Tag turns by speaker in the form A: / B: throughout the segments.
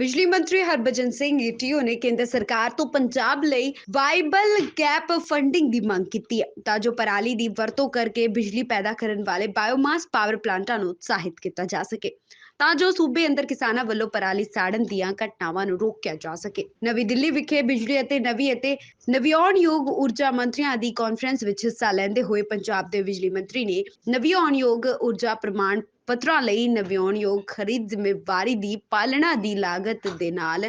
A: ਬਿਜਲੀ ਮੰਤਰੀ ਹਰਭਜਨ ਸਿੰਘ ਈਟੀਓ ਨੇ ਕੇਂਦਰ ਸਰਕਾਰ ਤੋਂ ਪੰਜਾਬ ਲਈ ਵਾਈਬਲ ਗੈਪ ਫੰਡਿੰਗ ਦੀ ਮੰਗ ਕੀਤੀ ਹੈ, ਤਾਂ ਜੋ ਪਰਾਲੀ ਦੀ ਵਰਤੋਂ ਕਰਕੇ ਬਿਜਲੀ ਪੈਦਾ ਕਰਨ ਵਾਲੇ ਬਾਇਓਮਾਸ ਪਾਵਰ ਪਲਾਂਟਾਂ ਨੂੰ ਉਤਸ਼ਾਹਿਤ ਕੀਤਾ ਜਾ ਸਕੇ। ਤਾਂ ਜੋ ਸੂਬੇ ਅੰਦਰ ਕਿਸਾਨਾਂ ਵੱਲੋਂ ਪਰਾਲੀ ਸਾੜਨ ਦੀਆਂ ਘਟਨਾਵਾਂ ਨੂੰ ਰੋਕਿਆ ਜਾ ਸਕੇ। ਨਵੀਂ ਦਿੱਲੀ ਵਿਖੇ ਬਿਜਲੀ ਅਤੇ ਨਵੀਂ ਅਤੇ ਨਵਿਆਉਣਯੋਗ ਊਰਜਾ ਮੰਤਰੀਆਂ ਦੀ ਕਾਨਫਰੰਸ ਵਿੱਚ ਹਿੱਸਾ ਲੈਂਦੇ ਹੋਏ ਪੰਜਾਬ ਦੇ ਬਿਜਲੀ ਮੰਤਰੀ ਨੇ ਨਵਿਆਉਣਯੋਗ ਊਰਜਾ ਪ੍ਰਮਾਣ ਪੱਤਰਾਂ ਲਈ ਨਵਿਆਉਣਯੋਗ ਖਰੀਦ ਜ਼ਿੰਮੇਵਾਰੀ ਦੀ ਪਾਲਣਾ ਦੀ ਲਾਗਤ ਦੇ ਨਾਲ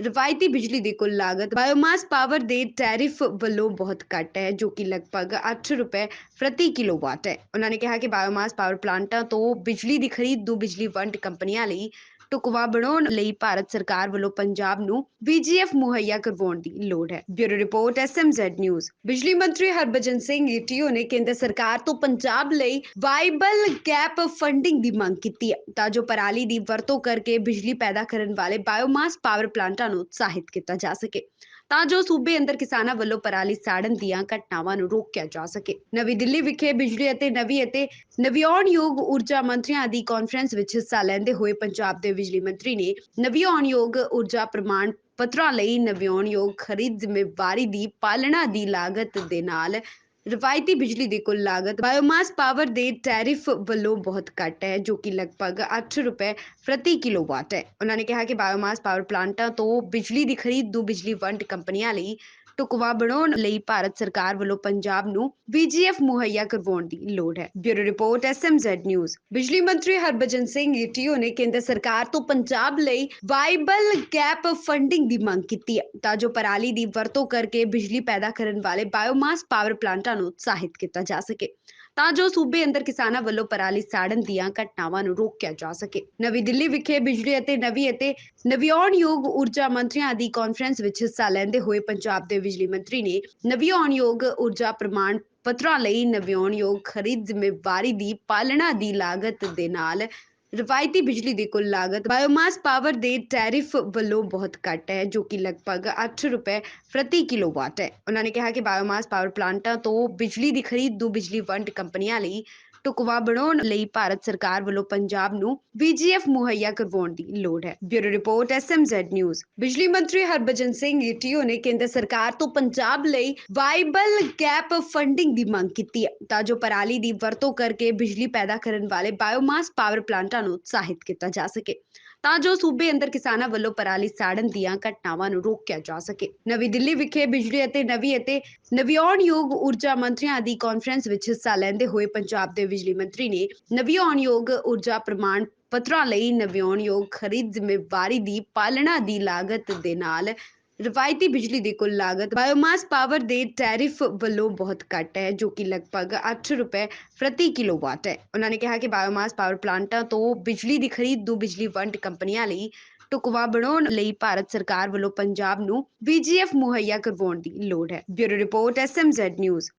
A: ਰਵਾਇਤੀ ਬਿਜਲੀ ਦੀ ਕੁੱਲ ਲਾਗਤ ਬਾਇਓਮਾਸ ਪਾਵਰ ਦੇ ਟੈਰਿਫ ਵੱਲੋਂ ਬਹੁਤ ਘੱਟ ਹੈ ਜੋ ਕਿ ਲਗਭਗ 8 ਰੁਪਏ ਪ੍ਰਤੀ ਕਿਲੋਵਾਟ ਹੈ ਉਹਨਾਂ ਨੇ ਕਿਹਾ ਕਿ ਬਾਇਓਮਾਸ ਪਾਵਰ ਪਲਾਂਟਾਂ ਤੋਂ ਬਿਜਲੀ ਦੀ ਖਰੀਦ ਨੂੰ ਬਿਜਲੀ ਵੰਡ ਕੰਪਨੀਆਂ ਲਈ ਢੁਕਵਾਂ ਬਣਾਉਣ ਲਈ ਭਾਰਤ ਸਰਕਾਰ ਵੱਲੋਂ ਪੰਜਾਬ ਨੂੰ ਬੀਜੀਐਫ ਮੁਹੱਈਆ ਕਰਵਾਉਣ ਦੀ ਲੋੜ ਹੈ। ਬਿਊਰੋ ਰਿਪੋਰਟ ਐਸਐਮਜ਼ੈਡ ਨਿਊਜ਼ ਬਿਜਲੀ ਮੰਤਰੀ ਹਰਭਜਨ ਸਿੰਘ ਈਟੀਓ ਨੇ ਕੇਂਦਰ ਸਰਕਾਰ ਤੋਂ ਪੰਜਾਬ ਲਈ ਵਾਈਬਲ ਗੈਪ ਫੰਡਿੰਗ ਦੀ ਮੰਗ ਕੀਤੀ ਹੈ ਤਾਂ ਜੋ ਪਰਾਲੀ ਦੀ ਵਰਤੋਂ ਕਰਕੇ ਬਿਜਲੀ ਪੈਦਾ ਕਰਨ ਵਾਲੇ ਬਾਇਓਮਾਸ ਪਾਵਰ ਪਲਾਂਟਾਂ ਨੂੰ ਉਤਸ਼ਾਹਿਤ ਕੀਤਾ ਜਾ ਸਕੇ। ਤਾਂ ਜੋ ਸੂਬੇ ਅੰਦਰ ਕਿਸਾਨਾਂ ਵੱਲੋਂ ਪਰਾਲੀ ਸਾੜਨ ਦੀਆਂ ਘਟਨਾਵਾਂ ਨੂੰ ਰੋਕਿਆ ਜਾ ਸਕੇ। ਨਵੀਂ ਦਿੱਲੀ ਵਿਖੇ ਬਿਜਲੀ ਅਤੇ ਨਵੀਂ ਅਤੇ ਨਵਿਆਉਣਯੋਗ ਊਰਜਾ ਮੰਤਰੀਆਂ ਦੀ ਕਾਨਫਰੰਸ ਵਿੱਚ ਹਿੱਸਾ ਲੈਂਦੇ ਹੋਏ ਪੰਜਾਬ ਦੇ ਬਿਜਲੀ ਮੰਤਰੀ ਨੇ ਨਵਿਆਉਣਯੋਗ ਊਰਜਾ ਪ੍ਰਮਾਣ ਪੱਤਰਾਂ ਲਈ ਨਵਿਆਉਣਯੋਗ ਖਰੀਦ ਜ਼ਿੰਮੇਵਾਰੀ ਦੀ ਪਾਲਣਾ ਦੀ ਲਾਗਤ ਦੇ ਨਾਲ ਰਵਾਇਤੀ ਬਿਜਲੀ ਦੀ ਕੁੱਲ ਲਾਗਤ ਬਾਇਓਮਾਸ ਪਾਵਰ ਦੇ ਟੈਰਿਫ ਵੱਲੋਂ ਬਹੁਤ ਘੱਟ ਹੈ ਜੋ ਕਿ ਲਗਭਗ 8 ਰੁਪਏ ਪ੍ਰਤੀ ਕਿਲੋਵਾਟ ਹੈ ਉਹਨਾਂ ਨੇ ਕਿਹਾ ਕਿ ਬਾਇਓਮਾਸ ਪਾਵਰ ਪਲਾਂਟਾਂ ਤੋਂ ਬਿਜਲੀ ਦੀ ਖਰੀਦ ਨੂੰ ਬਿਜਲੀ ਵੰਡ ਕੰਪਨੀਆਂ ਲਈ ਢੁਕਵਾਂ ਬਣਾਉਣ ਲਈ ਭਾਰਤ ਸਰਕਾਰ ਵੱਲੋਂ ਪੰਜਾਬ ਨੂੰ ਬੀਜੀਐਫ ਮੁਹੱਈਆ ਕਰਵਾਉਣ ਦੀ ਲੋੜ ਹੈ। ਬਿਊਰੋ ਰਿਪੋਰਟ ਐਸਐਮਜ਼ੈਡ ਨਿਊਜ਼ ਬਿਜਲੀ ਮੰਤਰੀ ਹਰਭਜਨ ਸਿੰਘ ਈਟੀਓ ਨੇ ਕੇਂਦਰ ਸਰਕਾਰ ਤੋਂ ਪੰਜਾਬ ਲਈ ਵਾਈਬਲ ਗੈਪ ਫੰਡਿੰਗ ਦੀ ਮੰਗ ਕੀਤੀ ਹੈ ਤਾਂ ਜੋ ਪਰਾਲੀ ਦੀ ਵਰਤੋਂ ਕਰਕੇ ਬਿਜਲੀ ਪੈਦਾ ਕਰਨ ਵਾਲੇ ਬਾਇਓਮਾਸ ਪਾਵਰ ਪਲਾਂਟਾਂ ਨੂੰ ਉਤਸ਼ਾਹਿਤ ਕੀਤਾ ਜਾ ਸਕੇ। ਤਾਂ ਜੋ ਸੂਬੇ ਅੰਦਰ ਕਿਸਾਨਾਂ ਵੱਲੋਂ ਪਰਾਲੀ ਸਾੜਨ ਦੀਆਂ ਘਟਨਾਵਾਂ ਨੂੰ ਰੋਕਿਆ ਜਾ ਸਕੇ। ਨਵੀਂ ਦਿੱਲੀ ਵਿਖੇ ਬਿਜਲੀ ਅਤੇ ਨਵੀਂ ਅਤੇ ਨਵਿਆਉਣਯੋਗ ਊਰਜਾ ਮੰਤਰੀਆਂ ਦੀ ਕਾਨਫਰੰਸ ਵਿੱਚ ਹਿੱਸਾ ਲੈਂਦੇ ਹੋਏ ਪੰਜਾਬ ਦੇ ਬਿਜਲੀ ਮੰਤਰੀ ਨੇ ਨਵਿਆਉਣਯੋਗ ਊਰਜਾ ਪ੍ਰਮਾਣ ਪੱਤਰਾਂ ਲਈ ਨਵਿਆਉਣਯੋਗ ਖਰੀਦ ਜ਼ਿੰਮੇਵਾਰੀ ਦੀ ਪਾਲਣਾ ਦੀ ਲਾਗਤ ਦੇ ਨਾਲ ਰਵਾਇਤੀ ਬਿਜਲੀ ਦੀ ਕੁੱਲ ਲਾਗਤ ਬਾਇਓਮਾਸ ਪਾਵਰ ਦੇ ਟੈਰਿਫ ਵੱਲੋਂ ਬਹੁਤ ਘੱਟ ਹੈ ਜੋ ਕਿ ਲਗਭਗ 8 ਰੁਪਏ ਪ੍ਰਤੀ ਕਿਲੋਵਾਟ ਹੈ ਉਹਨਾਂ ਨੇ ਕਿਹਾ ਕਿ ਬਾਇਓਮਾਸ ਪਾਵਰ ਪਲਾਂਟਾਂ ਤੋਂ ਬਿਜਲੀ ਦੀ ਖਰੀਦ ਨੂੰ ਬਿਜਲੀ ਵੰਡ ਕੰਪਨੀਆਂ ਲਈ ਢੁਕਵਾਂ ਬਣਾਉਣ ਲਈ ਭਾਰਤ ਸਰਕਾਰ ਵੱਲੋਂ ਪੰਜਾਬ ਨੂੰ ਬੀਜੀਐਫ ਮੁਹੱਈਆ ਕਰਵਾਉਣ ਦੀ ਲੋੜ ਹੈ। ਬਿਊਰੋ ਰਿਪੋਰਟ ਐਸਐਮਜ਼ੈਡ ਨਿਊਜ਼ ਬਿਜਲੀ ਮੰਤਰੀ ਹਰਭਜਨ ਸਿੰਘ ਈਟੀਓ ਨੇ ਕੇਂਦਰ ਸਰਕਾਰ ਤੋਂ ਪੰਜਾਬ ਲਈ ਵਾਈਬਲ ਗੈਪ ਫੰਡਿੰਗ ਦੀ ਮੰਗ ਕੀਤੀ ਹੈ, ਤਾਂ ਜੋ ਪਰਾਲੀ ਦੀ ਵਰਤੋਂ ਕਰਕੇ ਬਿਜਲੀ ਪੈਦਾ ਕਰਨ ਵਾਲੇ ਬਾਇਓਮਾਸ ਪਾਵਰ ਪਲਾਂਟਾਂ ਨੂੰ ਉਤਸ਼ਾਹਿਤ ਕੀਤਾ ਜਾ ਸਕੇ। ਤਾਂ ਜੋ ਸੂਬੇ ਅੰਦਰ ਕਿਸਾਨਾਂ ਵੱਲੋਂ ਪਰਾਲੀ ਸਾੜਨ ਦੀਆਂ ਘਟਨਾਵਾਂ ਨੂੰ ਰੋਕਿਆ ਜਾ ਸਕੇ। ਨਵੀਂ ਦਿੱਲੀ ਵਿਖੇ ਬਿਜਲੀ ਅਤੇ ਨਵੀਂ ਅਤੇ ਨਵਿਆਉਣਯੋਗ ਊਰਜਾ ਮੰਤਰੀਆਂ ਦੀ ਕਾਨਫਰੰਸ ਵਿੱਚ ਹਿੱਸਾ ਲੈਂਦੇ ਹੋਏ ਪੰਜਾਬ ਦੇ ਬਿਜਲੀ ਮੰਤਰੀ ਨੇ ਨਵਿਆਉਣਯੋਗ ਊਰਜਾ ਪ੍ਰਮਾਣ ਪੱਤਰਾਂ ਲਈ ਨਵਿਆਉਣਯੋਗ ਖਰੀਦ ਜ਼ਿੰਮੇਵਾਰੀ ਦੀ ਪਾਲਣਾ ਦੀ ਲਾਗਤ ਦੇ ਨਾਲ ਰਵਾਇਤੀ ਬਿਜਲੀ ਦੀ ਕੁੱਲ ਲਾਗਤ ਬਾਇਓਮਾਸ ਪਾਵਰ ਦੇ ਟੈਰਿਫ ਵੱਲੋਂ ਬਹੁਤ ਘੱਟ ਹੈ, ਜੋ ਕਿ ਲਗਭਗ 8 ਰੁਪਏ ਪ੍ਰਤੀ ਕਿਲੋਵਾਟ ਹੈ। ਉਹਨਾਂ ਨੇ ਕਿਹਾ ਕਿ ਬਾਇਓਮਾਸ ਪਾਵਰ ਪਲਾਂਟਾਂ ਤੋਂ ਬਿਜਲੀ ਦੀ ਖਰੀਦ ਦੋ ਬਿਜਲੀ ਵੰਡ ਕੰਪਨੀਆਂ ਲਈ ਢੁਕਵਾਂ ਬਣਾਉਣ ਲਈ ਭਾਰਤ ਸਰਕਾਰ ਵੱਲੋਂ ਪੰਜਾਬ ਨੂੰ ਬੀਜੀਐਫ ਮੁਹੱਈਆ ਕਰਵਾਉਣ ਦੀ ਲੋੜ ਹੈ। Bureau report SMZ news